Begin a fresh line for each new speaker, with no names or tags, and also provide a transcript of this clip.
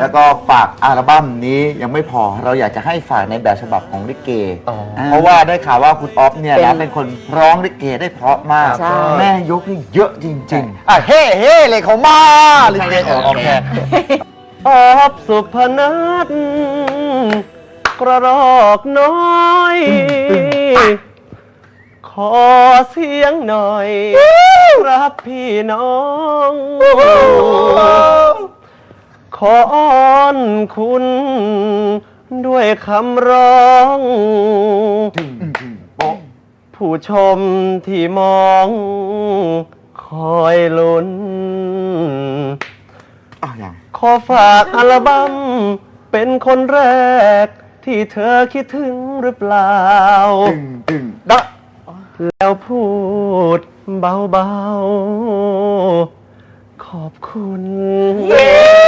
แล้วก็ฝากอัลบั้มนี้ยังไม่พอเราอยากจะให้ฝากในแบบฉบับของลิเก
อ๋อ
เพราะว่าได้ข่าวว่าคุณออฟเนี่ย
เป็น
นะเป็นคนร้องลิเกได้เพราะมาก
ใช่
แม่ยกนี่เยอะจริง
อะเฮ้เฮ้เลยเขามาลิเกเออโอเคออบสุพนัทกระรอกน้อย ขอเสียงหน่อยครับพี่น้อง ขออ้อนคุณ ด้วยคำร้อง
ๆโป๊ะ
ผู้ชมที่มอง คอยลุ้น
อ้าวอย่าง
ขอฝากอัลบั้มเป็นคนแรก ที่เธอคิดถึงหรือเปล่า
ตึงตึงดะ
แล้วพูดเบาๆ ขอบคุณ
เต้